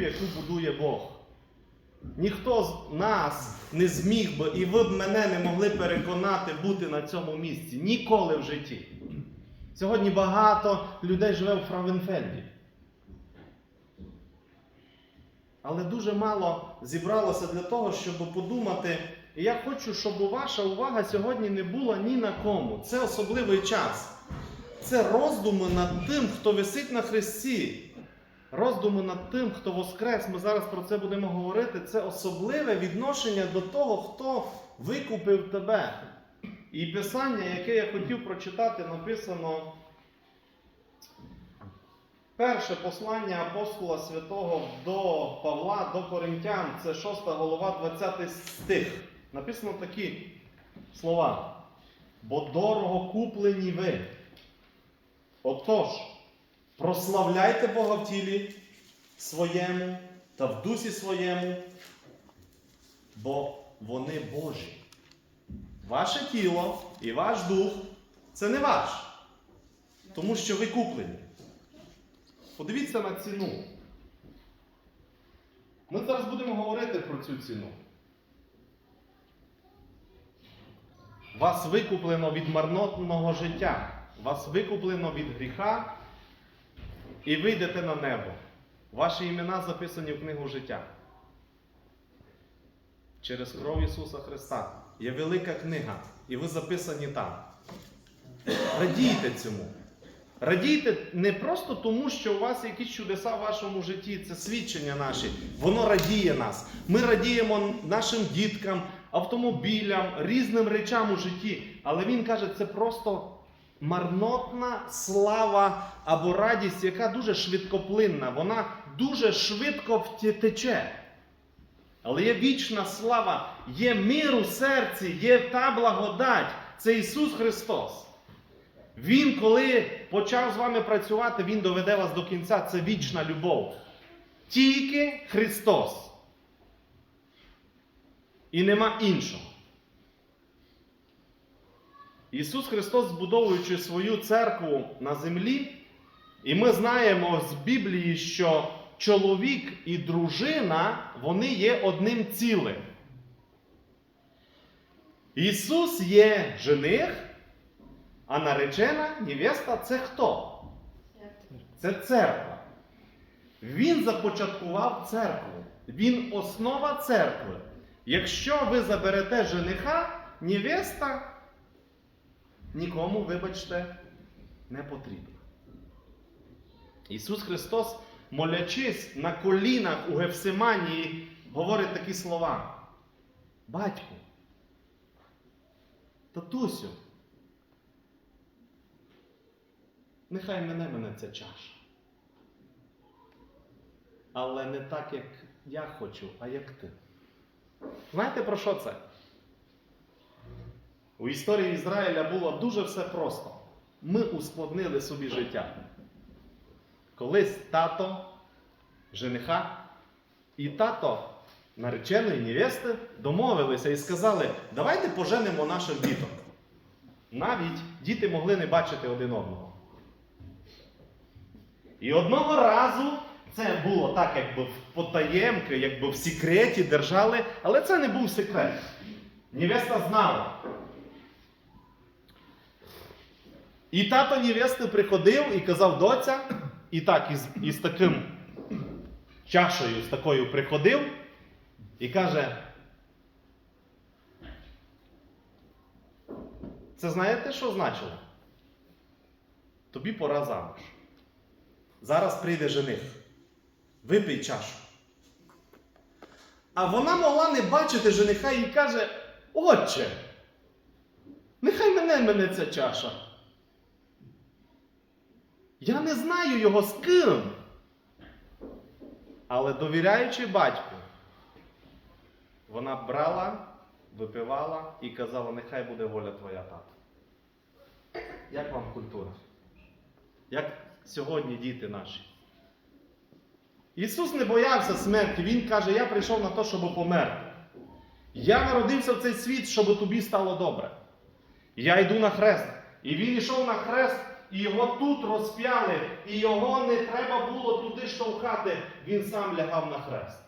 яку будує Бог. Ніхто з нас не зміг би, і ви б мене не могли переконати бути на цьому місці. Ніколи в житті. Сьогодні багато людей живе в Фравенфельді. Але дуже мало зібралося для того, щоб подумати. І я хочу, щоб ваша увага сьогодні не була ні на кому. Це особливий час. Це роздуми над тим, хто висить на хресті. Роздуми над тим, хто воскрес. Ми зараз про це будемо говорити. Це особливе відношення до того, хто викупив тебе. І писання, яке я хотів прочитати, написано. Перше послання апостола святого до Павла, до Коринтян, це 6 голова, 20 стих. Написано такі слова. Бо дорого куплені ви. Отож, прославляйте Бога в тілі своєму та в дусі своєму, бо вони Божі. Ваше тіло і ваш дух це не ваш, тому що ви куплені. Подивіться на ціну. Ми зараз будемо говорити про цю ціну. Вас викуплено від марнотного життя. Вас викуплено від гріха і ви йдете на небо. Ваші імена записані в книгу життя. Через кров Ісуса Христа. Є велика книга, і ви записані там. Радійте цьому. Радійте не просто тому, що у вас якісь чудеса в вашому житті, це свідчення наші. Воно радіє нас. Ми радіємо нашим діткам, автомобілям, різним речам у житті. Але він каже, це просто марнотна слава або радість, яка дуже швидкоплинна. Вона дуже швидко втече. Але є вічна слава, є мир у серці, є та благодать. Це Ісус Христос. Він, коли почав з вами працювати, Він доведе вас до кінця. Це вічна любов. Тільки Христос. І нема іншого. Ісус Христос, збудовуючи свою церкву на землі, і ми знаємо з Біблії, що чоловік і дружина вони є одним цілим. Ісус є жених, а наречена невеста це хто? Це церква. Він започаткував церкву. Він основа церкви. Якщо ви заберете жениха, невеста нікому, вибачте, не потрібна. Ісус Христос, молячись на колінах у Гефсиманії, говорить такі слова. Батьку, татусю, нехай мене мене ця чаша. Але не так, як я хочу, а як ти. Знаєте про що це? У історії Ізраїля було дуже все просто. Ми ускладнили собі життя. Колись тато жениха і тато нареченої невести домовилися і сказали, давайте поженимо наших діток. Навіть діти могли не бачити один одного. І одного разу це було так, якби в потаємки, якби в секреті держали, але це не був секрет. Невеста знала. І тато невести приходив і казав доця, і так із, із таким чашею, з такою приходив і каже. Це знаєте, що значило? Тобі пора замуж. Зараз прийде жених. Випий чашу. А вона могла не бачити жениха і каже: Отче, нехай мене мене ця чаша. Я не знаю його з ким. Але довіряючи батьку, вона брала, випивала і казала, нехай буде воля твоя тата. Як вам культура? Як сьогодні діти наші? Ісус не боявся смерті. Він каже, я прийшов на те, щоб померти. Я народився в цей світ, щоб тобі стало добре. Я йду на хрест. І він йшов на хрест і його тут розп'яли, і його не треба було туди штовхати, він сам лягав на хрест.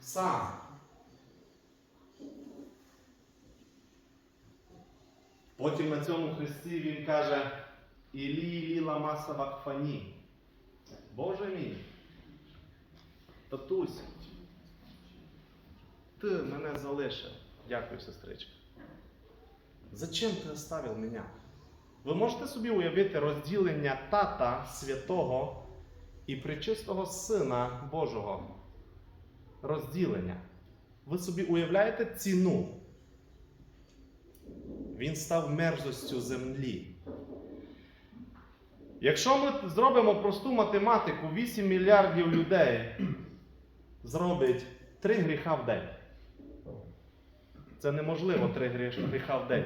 Сам. Потім на цьому хресті він каже: Ілі Ілі лама савакфані. Боже мій. Татусь. Ти мене залишив. Дякую, сестричка. Зачем ти оставив мене? Ви можете собі уявити розділення тата святого і причистого Сина Божого. Розділення. Ви собі уявляєте ціну? Він став мерзостю землі. Якщо ми зробимо просту математику, 8 мільярдів людей зробить 3 гріха в день. Це неможливо 3 гріха в день.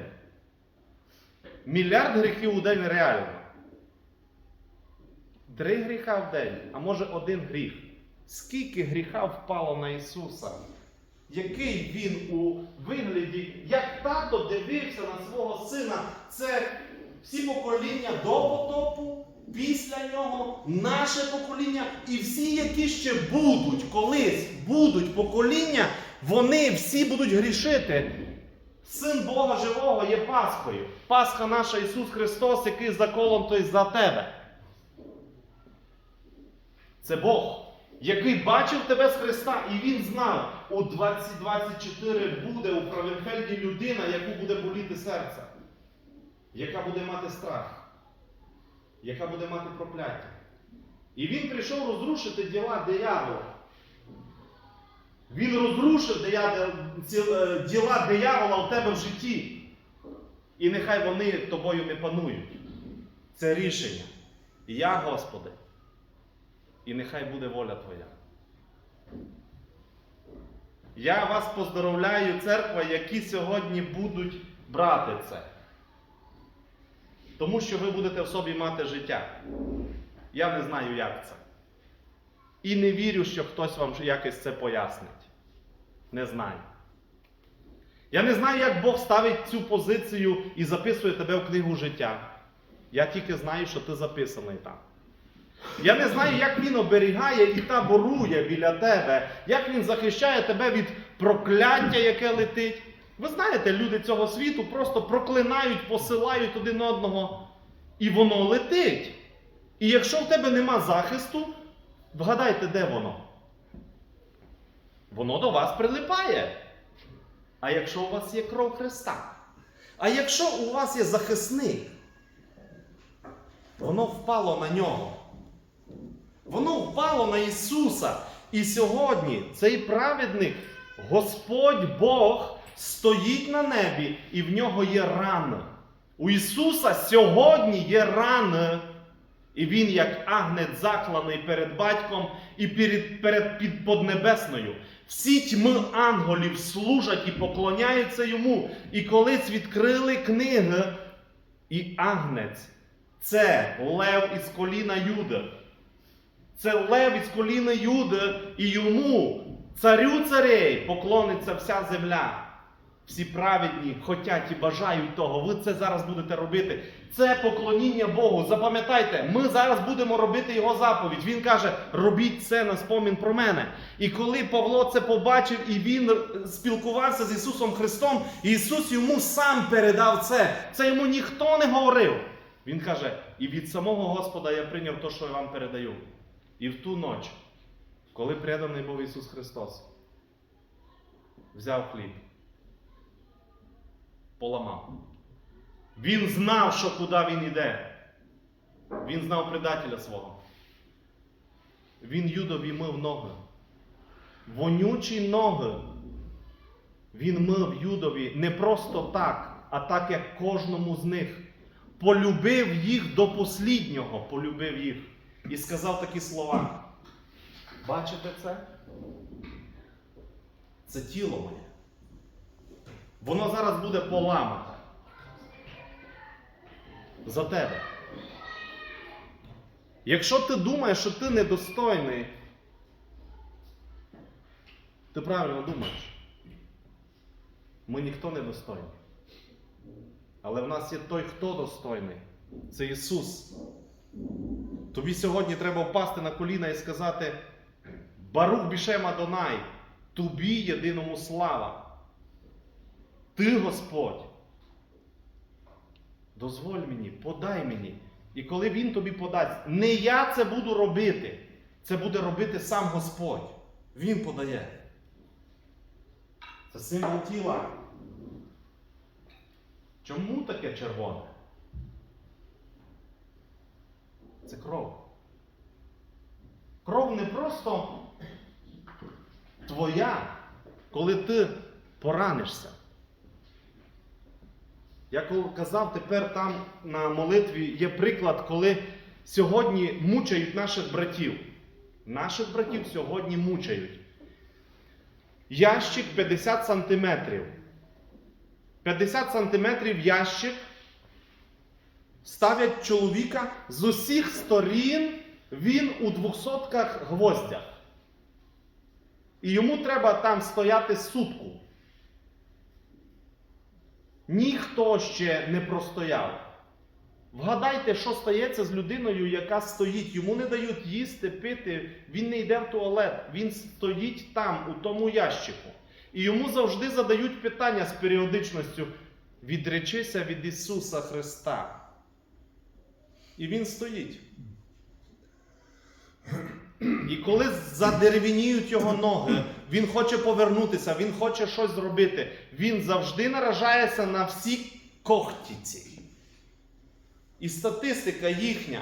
Мільярд гріхів у день реально. Три гріха в день, а може один гріх. Скільки гріха впало на Ісуса? Який він у вигляді, як тато дивився на свого сина, це всі покоління до потопу, після нього, наше покоління і всі, які ще будуть колись будуть покоління, вони всі будуть грішити. Син Бога живого є Пасхою. Пасха наша Ісус Христос, який заколом той за тебе. Це Бог, який бачив тебе з Христа, і Він знав, у 2024 буде у Фравенфельді людина, яку буде боліти серце, яка буде мати страх, яка буде мати прокляття. І він прийшов розрушити діла диявола. Він розрушив е, діла диявола у тебе в житті. І нехай вони тобою не панують. Це рішення. Я, Господи, і нехай буде воля Твоя. Я вас поздоровляю, церква, які сьогодні будуть брати це. Тому що ви будете в собі мати життя. Я не знаю, як це. І не вірю, що хтось вам якось це пояснить. Не знаю. Я не знаю, як Бог ставить цю позицію і записує тебе в книгу життя. Я тільки знаю, що ти записаний там. Я не знаю, як він оберігає і таборує біля тебе, як він захищає тебе від прокляття, яке летить. Ви знаєте, люди цього світу просто проклинають, посилають один одного, і воно летить. І якщо в тебе нема захисту, вгадайте, де воно? Воно до вас прилипає. А якщо у вас є кров Христа? А якщо у вас є захисник, воно впало на нього. Воно впало на Ісуса. І сьогодні цей праведник, Господь Бог, стоїть на небі, і в нього є рана. У Ісуса сьогодні є рана. І Він, як агнець закланий перед батьком і перед, перед під Поднебесною. Всі тьми анголів служать і поклоняються йому. І колись відкрили книги, і агнець це лев із коліна Юда. Це лев із коліна Юда, і йому, царю царей, поклониться вся земля. Всі праведні хотять і бажають того. Ви це зараз будете робити. Це поклоніння Богу. Запам'ятайте, ми зараз будемо робити його заповідь. Він каже: робіть це на спомін про мене. І коли Павло це побачив і він спілкувався з Ісусом Христом, Ісус йому сам передав це. Це йому ніхто не говорив. Він каже: і від самого Господа я прийняв те, що я вам передаю. І в ту ніч, коли преданий був Ісус Христос, взяв хліб, поламав. Він знав, що куди він йде. Він знав предателя свого. Він Юдові мив ноги. Вонючі ноги. Він мив Юдові не просто так, а так, як кожному з них. Полюбив їх до посліднього, полюбив їх. І сказав такі слова. Бачите це? Це тіло моє. Воно зараз буде поламане. За тебе. Якщо ти думаєш, що ти недостойний, ти правильно думаєш. Ми ніхто не достойний. Але в нас є той, хто достойний. Це Ісус. Тобі сьогодні треба впасти на коліна і сказати: Барух Бішем Адонай, тобі єдиному слава. Ти Господь. Дозволь мені, подай мені. І коли Він тобі подасть, не я це буду робити, це буде робити сам Господь. Він подає. Це символ тіла. Чому таке червоне? Це кров. Кров не просто твоя, коли ти поранишся. Я казав, тепер там на молитві є приклад, коли сьогодні мучають наших братів. Наших братів сьогодні мучають. Ящик 50 сантиметрів. 50 сантиметрів ящик. Ставлять чоловіка з усіх сторін, він у двохсотках гвоздях. І йому треба там стояти сутку. Ніхто ще не простояв. Вгадайте, що стається з людиною, яка стоїть. Йому не дають їсти, пити, він не йде в туалет, він стоїть там, у тому ящику. І йому завжди задають питання з періодичністю: відречися від Ісуса Христа. І він стоїть. І коли задеревініють його ноги, він хоче повернутися, він хоче щось зробити. Він завжди наражається на всі когтіці. І статистика їхня.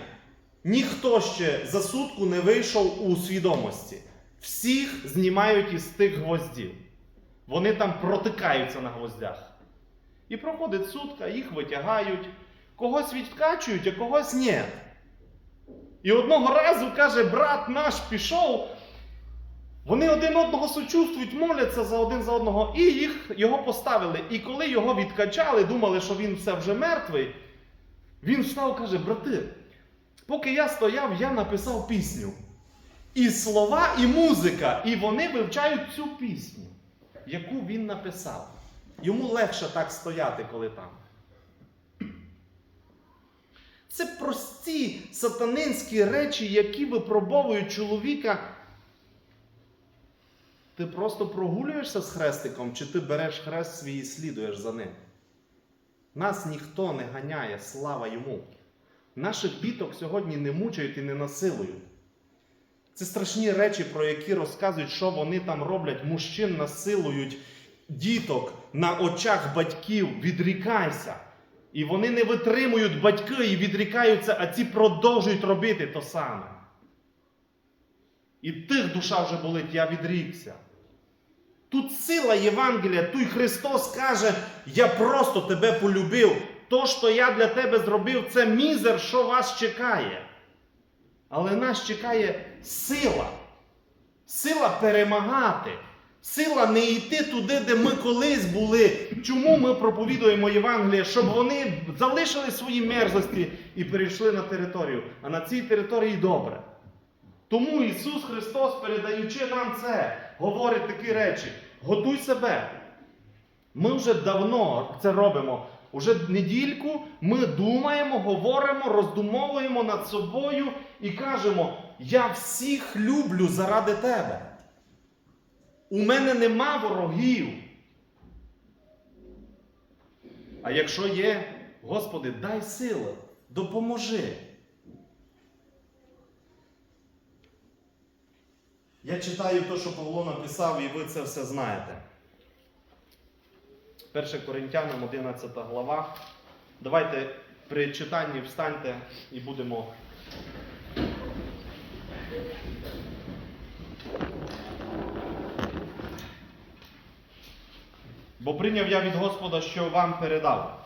Ніхто ще за сутку не вийшов у свідомості. Всіх знімають із тих гвоздів. Вони там протикаються на гвоздях. І проходить сутка, їх витягають, когось відкачують, а когось ні. І одного разу каже, брат наш пішов. Вони один одного сочувствують, моляться за один за одного, і їх, його поставили. І коли його відкачали, думали, що він все вже мертвий, він встав і каже: брати, поки я стояв, я написав пісню. І слова, і музика, і вони вивчають цю пісню, яку він написав. Йому легше так стояти, коли там. Це прості сатанинські речі, які випробовують чоловіка. Ти просто прогулюєшся з хрестиком, чи ти береш хрест свій і слідуєш за ним. Нас ніхто не ганяє, слава йому. Наших діток сьогодні не мучають і не насилують. Це страшні речі, про які розказують, що вони там роблять. Мужчин насилують діток на очах батьків, відрікайся. І вони не витримують батьки і відрікаються, а ці продовжують робити то саме. І тих душа вже болить, я відрікся. Тут сила Євангелія, тут Христос каже, я просто тебе полюбив. То, що я для тебе зробив, це мізер, що вас чекає. Але нас чекає сила. Сила перемагати. Сила не йти туди, де ми колись були. Чому ми проповідуємо Євангеліє? Щоб вони залишили свої мерзості і перейшли на територію. А на цій території добре. Тому Ісус Христос, передаючи нам це, говорить такі речі: готуй себе. Ми вже давно це робимо. Уже недільку ми думаємо, говоримо, роздумовуємо над собою і кажемо: я всіх люблю заради тебе. У мене нема ворогів. А якщо є, Господи, дай сили, допоможи. Я читаю те, що Павло написав, і ви це все знаєте. 1 Коринтянам 11 глава. Давайте при читанні встаньте і будемо. Бо прийняв я від Господа, що вам передав.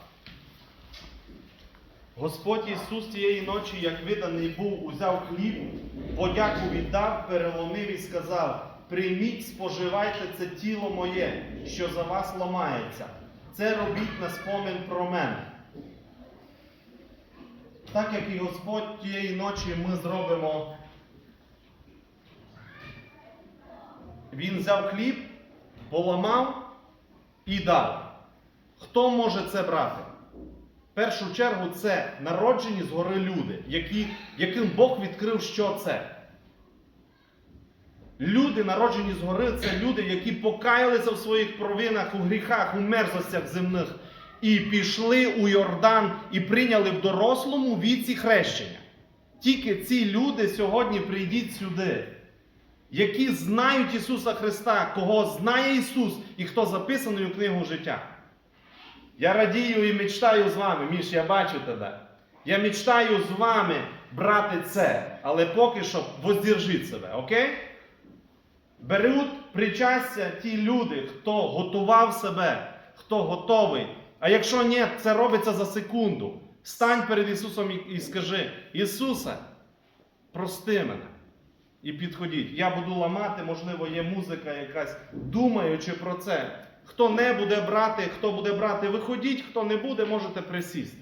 Господь Ісус тієї ночі, як виданий був, узяв хліб, подяку віддав, переломив і сказав: Прийміть, споживайте це тіло моє, що за вас ламається. Це робіть на спомин про мене. Так як і Господь тієї ночі ми зробимо. Він взяв хліб, поламав і дав. Хто може це брати? В першу чергу це народжені згори люди, які, яким Бог відкрив, що це. Люди, народжені згори, це люди, які покаялися в своїх провинах, у гріхах, у мерзостях земних, і пішли у Йордан і прийняли в дорослому віці хрещення. Тільки ці люди сьогодні прийдіть сюди, які знають Ісуса Христа, кого знає Ісус і хто записаний у книгу життя. Я радію і мечтаю з вами, Міш, я бачу тебе. Я мечтаю з вами брати це, але поки що воздержіть себе, окей? Беруть причастя ті люди, хто готував себе, хто готовий. А якщо ні, це робиться за секунду. Стань перед Ісусом і скажи: Ісусе, прости мене. І підходіть. Я буду ламати, можливо, є музика якась, думаючи про це. Хто не буде брати, хто буде брати, виходіть, хто не буде, можете присісти.